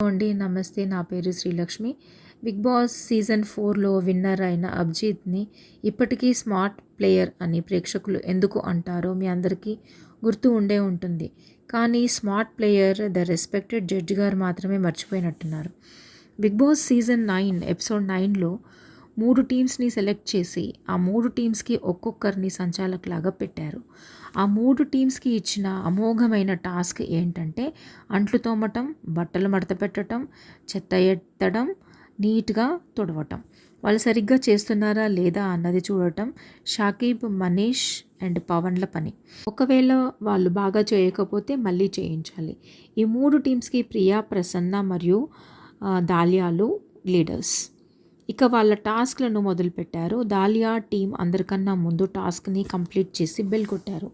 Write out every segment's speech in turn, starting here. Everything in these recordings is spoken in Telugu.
అండి నమస్తే. నా పేరు శ్రీలక్ష్మి. బిగ్ బాస్ సీజన్ ఫోర్లో విన్నర్ అయిన అభిజిత్ని ఇప్పటికీ స్మార్ట్ ప్లేయర్ అని ప్రేక్షకులు ఎందుకు అంటారో మీ అందరికీ గుర్తు ఉండే ఉంటుంది. కానీ smart player the respected judge గారు మాత్రమే మర్చిపోయినట్టున్నారు. Big boss season nine episode నైన్లో మూడు టీమ్స్ని సెలెక్ట్ చేసి ఆ మూడు టీమ్స్కి ఒక్కొక్కరిని సంచాలకులాగా పెట్టారు. ఆ మూడు టీమ్స్కి ఇచ్చిన అమోఘమైన టాస్క్ ఏంటంటే అంట్లు తోమటం బట్టలు మడత పెట్టడం చెత్త ఎత్తడం నీట్గా తుడవటం. వాళ్ళు సరిగ్గా చేస్తున్నారా లేదా అన్నది చూడటం షాకీబ్ మనీష్ అండ్ పవన్ల పని. ఒకవేళ వాళ్ళు బాగా చేయకపోతే మళ్ళీ చేయించాలి. ఈ మూడు టీమ్స్కి ప్రియా ప్రసన్న మరియు దాల్యాలు లీడర్స్. ఇక వాళ్ళ టాస్క్లను మొదలుపెట్టారు. దాలియా టీం అందరికన్నా ముందు టాస్క్ని కంప్లీట్ చేసి బెల్ కొట్టారు.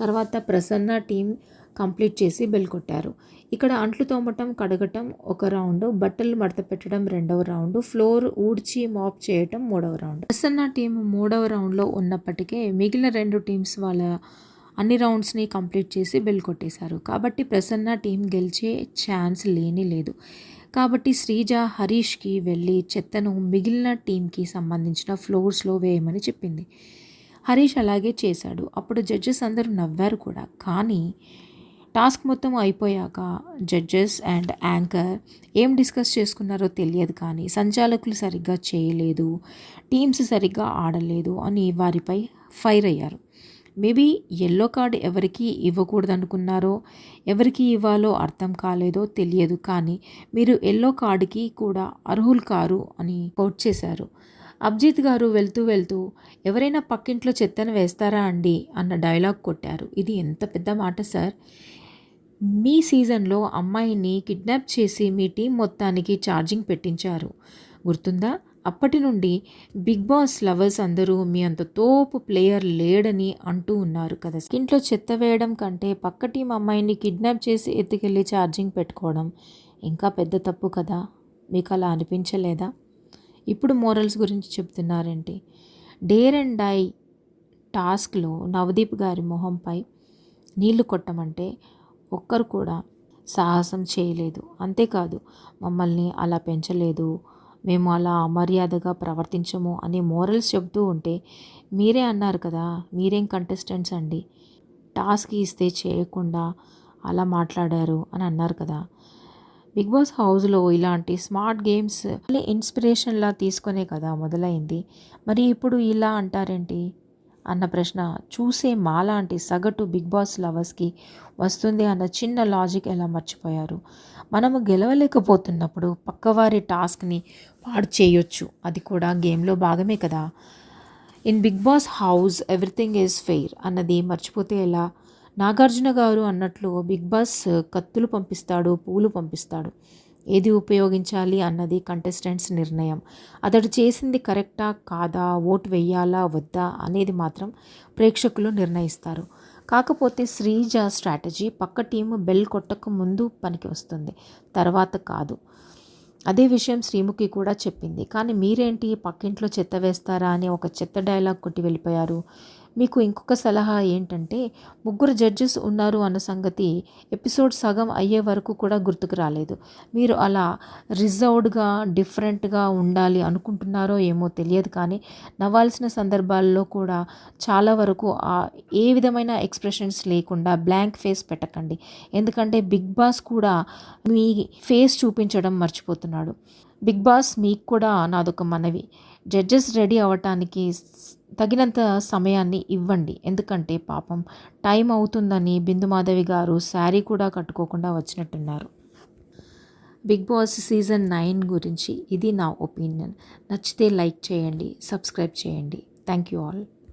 తర్వాత ప్రసన్న టీం కంప్లీట్ చేసి బెల్ కొట్టారు. ఇక్కడ అంట్లు తోమటం కడగటం ఒక రౌండ్ బట్టలు మడత పెట్టడం రెండవ రౌండ్ ఫ్లోర్ ఊడ్చి మాప్ చేయటం మూడవ రౌండ్. ప్రసన్న టీం మూడవ రౌండ్లో ఉన్నప్పటికే మిగిలిన రెండు టీమ్స్ వాళ్ళ అన్ని రౌండ్స్ని కంప్లీట్ చేసి బెల్ కొట్టేశారు. కాబట్టి ప్రసన్న టీం గెలిచే ఛాన్స్ లేని లేదు. కాబట్టి శ్రీజ హరీష్కి వెళ్ళి చెత్తను మిగిలిన టీంకి సంబంధించిన ఫ్లోర్స్లో వేయమని చెప్పింది. హరీష్ అలాగే చేశాడు. అప్పుడు జడ్జెస్ అందరూ నవ్వారు కూడా. కానీ టాస్క్ మొత్తం అయిపోయాక జడ్జెస్ అండ్ యాంకర్ ఏం డిస్కస్ చేసుకున్నారో తెలియదు కానీ సంచాలకులు సరిగ్గా చేయలేదు టీమ్స్ సరిగ్గా ఆడలేదు అని వారిపై ఫైర్ అయ్యారు. మేబీ ఎల్లో కార్డ్ ఎవరికి ఇవ్వకూడదు అనుకున్నారో ఎవరికి ఇవ్వాలో అర్థం కాలేదో తెలియదు కానీ మీరు ఎల్లో కార్డుకి కూడా అర్హులు కారు అని కోట్ చేశారు. అబ్జిత్ గారు వెళ్తూ వెళ్తూ ఎవరైనా పక్కింట్లో చెత్తను వేస్తారా అండి? అన్న డైలాగ్ కొట్టారు. ఇది ఎంత పెద్ద మాట సార్? మీ సీజన్లో అమ్మాయిని కిడ్నాప్ చేసి మీ టీం మొత్తానికి ఛార్జింగ్ పెట్టించారు. గుర్తుందా? అప్పటి నుండి బిగ్ బాస్ లవర్స్ అందరూ మీ అంత తోపు ప్లేయర్ లేడని అంటూ ఉన్నారు కదా. ఇంట్లో చెత్త వేయడం కంటే పక్క టీం అమ్మాయిని కిడ్నాప్ చేసి ఎత్తుకెళ్ళి ఛార్జింగ్ పెట్టుకోవడం ఇంకా పెద్ద తప్పు కదా? మీకు అలా అనిపించలేదా? ఇప్పుడు మోరల్స్ గురించి చెప్తున్నారేంటి? డేర్ అండ్ డై టాస్క్లో నవదీప్ గారి మొహంపై నీళ్ళు కొట్టమంటే ఒక్కరు కూడా సాహసం చేయలేదు. అంతేకాదు మమ్మల్ని అలా పెంచలేదు. మేము అలా అమర్యాదగా ప్రవర్తించము అని మోరల్స్ చెబుతూ ఉంటే మీరే అన్నారు కదా మీరేం కంటెస్టెంట్స్ అండి? టాస్క్ ఇస్తే చేయకుండా అలా మాట్లాడారు అని అన్నారు కదా. బిగ్ బాస్ హౌస్లో ఇలాంటి స్మార్ట్ గేమ్స్ ఇన్స్పిరేషన్లా తీసుకునే కదా మొదలైంది. మరి ఇప్పుడు ఇలా అంటారేంటి? అన్న ప్రశ్న. చూసే మాలాంటి సగటు బిగ్ బాస్ లవర్స్కి వస్తుంది అన్న చిన్న లాజిక్ ఎలా మర్చిపోయారు? మనము గెలవలేకపోతున్నప్పుడు పక్కవారి టాస్క్ని పాడు చేయొచ్చు. అది కూడా గేమ్లో భాగమే కదా? In big boss house everything is fair అన్నది మర్చిపోతే ఎలా? నాగార్జున గారు అన్నట్లు బిగ్ బాస్ కత్తులు పంపిస్తాడు పూలు పంపిస్తాడు. ఏది ఉపయోగించాలి అన్నది కంటెస్టెంట్స్ నిర్ణయం. అతడు చేసింది కరెక్టా కాదా ఓటు వెయ్యాలా వద్దా అనేది మాత్రం ప్రేక్షకులు నిర్ణయిస్తారు. కాకపోతే శ్రీజ స్ట్రాటజీ పక్క టీము బెల్ కొట్టక ముందు పనికి వస్తుంది. తర్వాత కాదు. అదే విషయం శ్రీముఖి కూడా చెప్పింది. కానీ మీరేంటి పక్కింట్లో చెత్త వేస్తారా అని ఒక చెత్త డైలాగ్ కొట్టి వెళ్ళిపోయారు? మీకు ఇంకొక సలహా ఏంటంటే ముగ్గురు జడ్జెస్ ఉన్నారు అన్న సంగతి ఎపిసోడ్ సగం అయ్యే వరకు కూడా గుర్తుకు రాలేదు. మీరు అలా రిజర్వ్డ్గా డిఫరెంట్గా ఉండాలి అనుకుంటున్నారో ఏమో తెలియదు కానీ నవ్వాల్సిన సందర్భాల్లో కూడా చాలా వరకు ఆ ఏ విధమైన ఎక్స్ప్రెషన్స్ లేకుండా బ్లాంక్ ఫేస్ పెట్టకండి. ఎందుకంటే బిగ్ బాస్ కూడా మీ ఫేస్ చూపించడం మర్చిపోతున్నాడు. బిగ్ బాస్ మీకు కూడా నాదొక మనవి. జడ్జెస్ రెడీ అవ్వటానికి తగినంత సమయాన్ని ఇవ్వండి. ఎందుకంటే పాపం టైం అవుతుందని బిందుమాధవి గారు శారీ కూడా కట్టుకోకుండా వచ్చినట్టున్నారు. బిగ్ బాస్ సీజన్ నైన్ గురించి ఇది నా ఒపీనియన్. నచ్చితే లైక్ చేయండి సబ్స్క్రైబ్ చేయండి. Thank you all.